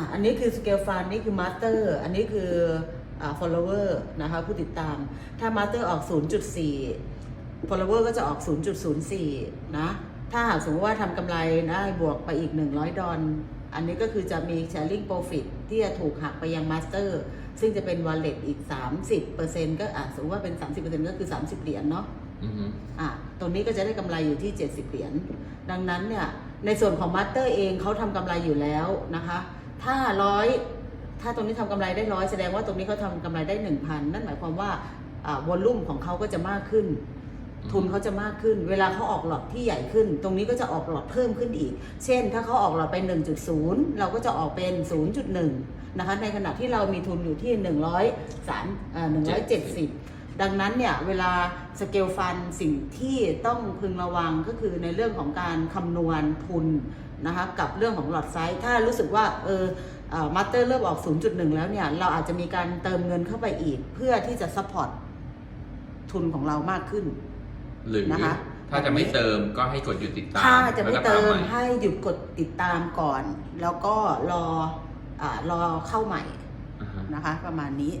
อะอันนี้คือ scale fund นี่คือ master อันนี้คืออ่า follower นะคะผู้ติดตาม ถ้า master ออก 0.4 follower ก็จะออก 0.04 นะ ถ้าหากสมมติว่าทำกำไรได้บวกไปอีก 100 ดอลอันนี้ก็คือจะมี sharing profit ที่จะถูกหักไปยัง master ซึ่งจะเป็น wallet อีก 30%ก็อะสมมติว่าเป็น 30%ก็คือ 30 เหรียญเนาะอือฮึอะตรงนี้ก็จะได้กำไรอยู่ที่ 70 เหรียญดังนั้นเนี่ยในส่วนของมาสเตอร์เองเขาทำกำไรอยู่แล้วนะคะ ถ้าร้อยถ้าตรงนี้ทำกำไรได้ร้อยแสดงว่าตรงนี้เขาทำกำไรได้1,000นั่นหมายความว่าวอลลุ่มของเขาก็จะมากขึ้น ทุนเขาจะมากขึ้น เวลาเขาออกหลอดที่ใหญ่ขึ้น ตรงนี้ก็จะออกหลอดเพิ่มขึ้นอีก เช่น ถ้าเขาออกหลอดไป 1.0 เราก็จะออกเป็น 0.1 นะคะ ในขณะที่เรามีทุนอยู่ที่ 103อ่า170 ดังนั้นเนี่ยเวลาสเกลฟันสิ่งที่ต้องพึงระวังก็คือในเรื่องของการคำนวณทุนนะคะกับเรื่องของหลอดไซส์ถ้ารู้สึกว่าเออมาสเตอร์เริ่มออก 0.1 แล้วเนี่ย เราอาจจะมีการเติมเงินเข้าไปอีก เพื่อที่จะซัพพอร์ตทุนของเรามากขึ้น หรือนะคะถ้าจะไม่เติมก็ให้กดหยุดติดตาม ถ้าจะไม่แล้วก็เติตามมใหให้หยุดกดติดตามก่อน แล้วก็รออารอเข้าใหม่อ่าฮะนะคะ ประมาณนี้